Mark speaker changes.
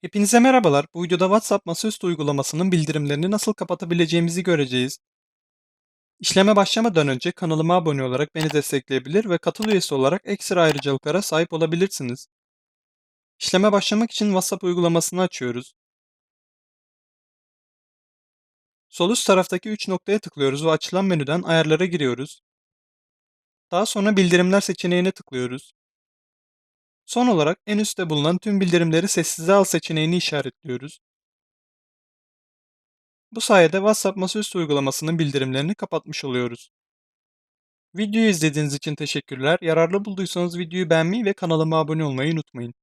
Speaker 1: Hepinize merhabalar. Bu videoda WhatsApp masaüstü uygulamasının bildirimlerini nasıl kapatabileceğimizi göreceğiz. İşleme başlamadan önce kanalıma abone olarak beni destekleyebilir ve katıl üyesi olarak ekstra ayrıcalıklara sahip olabilirsiniz. İşleme başlamak için WhatsApp uygulamasını açıyoruz. Sol üst taraftaki 3 noktaya tıklıyoruz ve açılan menüden ayarlara giriyoruz. Daha sonra bildirimler seçeneğine tıklıyoruz. Son olarak en üstte bulunan tüm bildirimleri sessize al seçeneğini işaretliyoruz. Bu sayede WhatsApp masaüstü uygulamasının bildirimlerini kapatmış oluyoruz. Videoyu izlediğiniz için teşekkürler. Yararlı bulduysanız videoyu beğenmeyi ve kanalıma abone olmayı unutmayın.